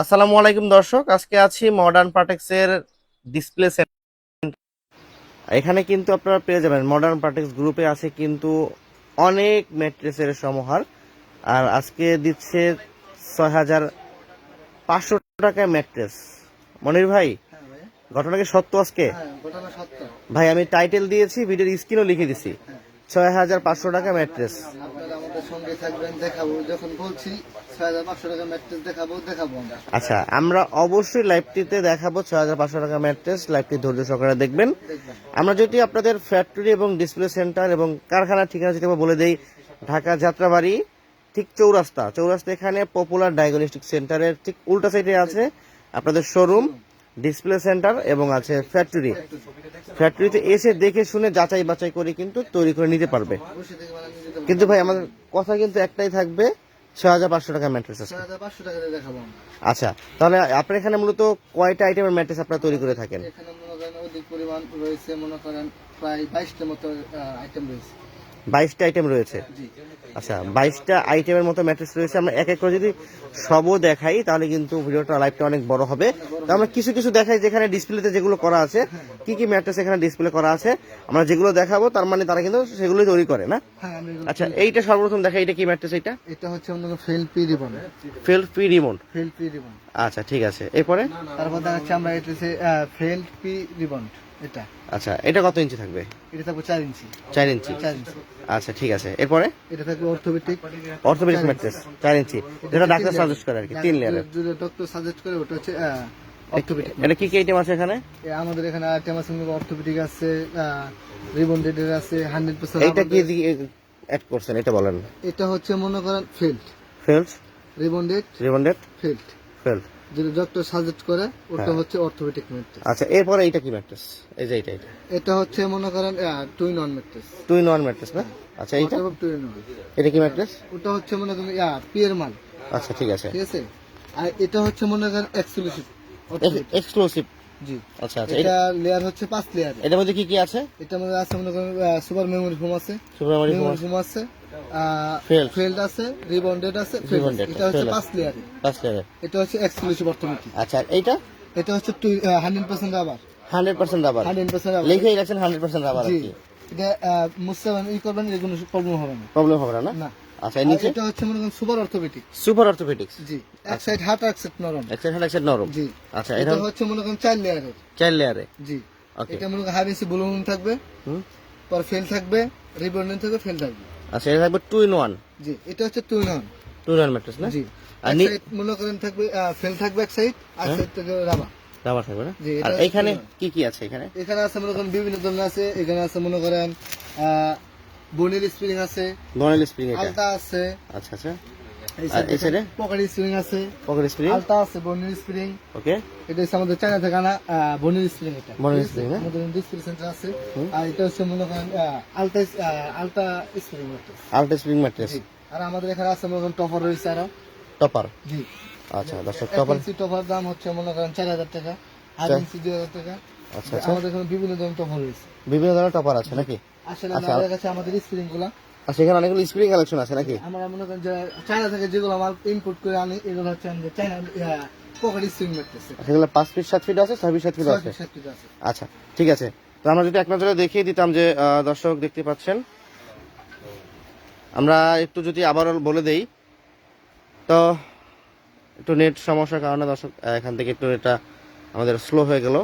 আসসালামু আলাইকুম দর্শক আজকে আছি মডার্ন পার্টেক্সের ডিসপ্লে এখানে কিন্তু আপনারা পেয়ে যাবেন মডার্ন পার্টেক্স গ্রুপে আছে কিন্তু অনেক ম্যাট্রেসের সমাহার। আর আজকে দিচ্ছে ছয় হাজার পাঁচশো টাকায় ম্যাট্রেস মনির ভাই হ্যাঁ ভাই ঘটনা কি সত্য আজকে? হ্যাঁ ভাই আমি টাইটেল দিয়েছি ভিডিওর স্ক্রিনও লিখে দিছি। হ্যাঁ। ছয় হাজার পাঁচশো টাকা ম্যাট্রেস আপনারা আমাদের সঙ্গে থাকবেন দেখাবো। যখন বলছি টাকা ম্যাট্রেস দেখাবো দেখাবো আমরা। আচ্ছা আমরা অবশ্যই লাইভটিতে দেখাবো ছয় হাজার পাঁচশো টাকা ম্যাট্রেস লাইভটি ধৈর্য সহকারে দেখবেন। আমরা যদি আপনাদের ফ্যাক্টরি এবং ডিসপ্লে সেন্টার এবং কারখানার ঠিকানা যদি আমরা বলে দেই ঢাকা যাত্রাবাড়ি ঠিক চৌরাস্তা চৌরাস্তা এখানে পপুলার ডায়াগনস্টিক সেন্টারের ঠিক উল্টা সাইডে আছে আপনাদের শোরুম ডিসপ্লে সেন্টার এবং আছে ফ্যাক্টরি ফ্যাক্টরিতে এসে দেখে শুনে যাচাই বাছাই করে কিন্তু তৈরি করে নিতে পারবে। কিন্তু ভাই আমাদের কথা কিন্তু একটাই থাকবে ছয় হাজার পাঁচশো টাকা ম্যাট্রেস আছে। ছয় হাজার পাঁচশো টাকা দিয়ে দেখাবো আমরা। আচ্ছা তাহলে আপনার এখানে মূলত কয়টা আইটেমের ম্যাট্রেস আপনারা তৈরি করে থাকেন? এখানে মনে করেন অধিক পরিমাণ রয়েছে মনে করেন প্রায় বাইশটার মতো আইটেম রয়েছে। বাইশটা আইটেম রয়েছে। আচ্ছা বাইশটা আইটেমের মতো ম্যাট্রেস রয়েছে। আমরা এক এক করে যদি সবও দেখাই তাহলে কিন্তু ভিডিওটা লাইভটা অনেক বড় হবে। তো আমরা কিছু কিছু দেখাই যেখানে ডিসপ্লেতে যেগুলো করা আছে। কি কি ম্যাট্রেস এখানে ডিসপ্লে করা আছে? আমরা যেগুলো দেখাবো তার মানে তারা কিন্তু সেগুলোই তৈরি করে না? হ্যাঁ আচ্ছা এইটা সর্বপ্রথম দেখা এটা কি ম্যাট্রেস এটা এটা হচ্ছে মনে করেন ফেল পি রিবন ফেল ফ্রি রিমোট ফেল পি রিবন আচ্ছা ঠিক আছে। এরপরে? তারপর দেখাচ্ছি আমরা এটা হচ্ছে ফেল পি রিবন এটা। আচ্ছা এটা কত ইঞ্চি থাকবে? এটা থাকবে চার ইঞ্চি। ইঞ্চি। ইঞ্চি। আচ্ছা ঠিক আছে। এরপরে? এটা থাকবে অর্থোপেডিক ম্যাট্রেস চার ইঞ্চি। যেটা ডাক্তার সাজেস্ট করে আর কি তিন লেয়ারের সাজেস্ট করে ওটা হচ্ছে অর্থোপেডিক এটা কি কি আইটেম আছে এখানে? আমাদের এখানে আইটেম আছে অর্থোপেডিক আছে কি অ্যাড করছেন এটা বলেন। এটা হচ্ছে মনে করেন ফিল্ড রিবন্ডেড ফিল্ড ফেল যদি ডক্টর সাজেস্ট করে ওটা হ্যাঁ। হচ্ছে অর্থোপেডিক ম্যাট্রেস আচ্ছা এরপরে এইটা কি ম্যাট্রেস এই যে এটা এটা এটা হচ্ছে মনে করেন twin non mattress twin non mattress না? আচ্ছা এইটা? এটা কি ম্যাট্রেস ওটা হচ্ছে মনে করেন পিয়ের মাল। আচ্ছা ঠিক আছে। ঠিক আছে? আর এটা হচ্ছে মনে করেন এক্সক্লুসিভ এক্সক্লুসিভ জি। আচ্ছা আচ্ছা এটা লেয়ার হচ্ছে পাঁচ লেয়ার এটার মধ্যে কি কি আছে? এটার মধ্যে আছে মনে করেন সুপার মেমোরি ফোম আছে। সুপার মেমোরি ফোম আছে. ফেল্ড আছে রিবন্ডেড আছে এটা হচ্ছে পাঁচ লেয়ার পাঁচ এটা হচ্ছে এক্সক্লুসিভ অর্থনীতি আচ্ছা এইটা? এটা হচ্ছে hundred percent rubber hundred percent rubber hundred percent rubber লিখেই রাখছেন হান্ড্রেড পার্সেন্ট রাবার আর কি। এটা মুসতে ই করবেন কোনো প্রবলেম হবে না। প্রবলেম হবে না না? না। আচ্ছা নিচে? এটা হচ্ছে মনে করেন সুপার অর্থোপেডিক সুপার অর্থোপেডিক্স জি এক সাইড হার্ট এক সাইড নরম। এক সাইড এক সাইড নরম। জি। আচ্ছা এটা হচ্ছে মনে করেন চার লেয়ারের চার লেয়ারে জি। এটা মনে করেন হাইবেসি ব্লুন থাকবে। পর ফেল থাকবে রিবন্ডেড থাকবে ফেল থাকবে। আচ্ছা এটা থাকবে টু ইন ওয়ান জি এটা হচ্ছে টু নন টু ইন ওয়ান ম্যাট্রেস না? জি। আর মনে করেন থাকবে ফেল থাকবে এক সাইড আর হ্যাঁ। সাইড থেকে রাবার রাবার থাকবে না? আর in কি কি আছে এখানে? এখানে আছে মনে করেন বিভিন্ন ধরনের আছে এখানে আছে মনে করেন বনির স্প্রিং আছে বনেল স্প্রিং এটা? আলতা আছে আচ্ছা আচ্ছা। এই আর সাইডে? পকেট স্প্রিং আছে পকেট স্প্রিং? আলতা আছে বনির স্প্রিং। ওকে। এটা হচ্ছে আমাদের চায়না থেকে আনা স্প্রিং এটা। spring, হ্যাঁ? আমাদের ডিসপ্লে সেন্টার আছে। আর এটা হচ্ছে মনে করেন আলতা আলতা স্প্রিং ম্যাট্রেস। আর আমাদের এখানে আছে মনে করেন টপার রয়েছে আরও। টপার? জি। আচ্ছা দর্শক টপার টপার দাম হচ্ছে মনে করেন চার হাজার টাকা আট চার- ইঞ্চি দুই হাজার টাকা। আচ্ছা আচ্ছা। আমাদের এখানে বিভিন্ন ধরনের টপার রয়েছে। বিভিন্ন ধরনের টপার আছে নাকি? আসলে আচ্ছা। আমাদের কাছে আমাদের স্প্রিংগুলা আর সেখানে অনেকগুলো স্প্রিং কালেকশন আছে নাকি? আমরা মনে করেন যে চায়না থেকে যেগুলো মাল ইম্পোর্ট করে আনি এগুলো হচ্ছে আমাদের চায়না পকেট স্প্রিং সেগুলো পাঁচ ফিট সাত ফিট আছে ছয় ফিট সাত ফিট আছে? আচ্ছা ঠিক আছে। তো আমরা যদি এক নজরে দেখিয়ে দিতাম যে দর্শক দেখতে পাচ্ছেন আমরা একটু যদি আবারও বলে দেই তো একটু নেট সমস্যার কারণে দর্শক এখান থেকে একটু এটা আমাদের স্লো হয়ে গেল।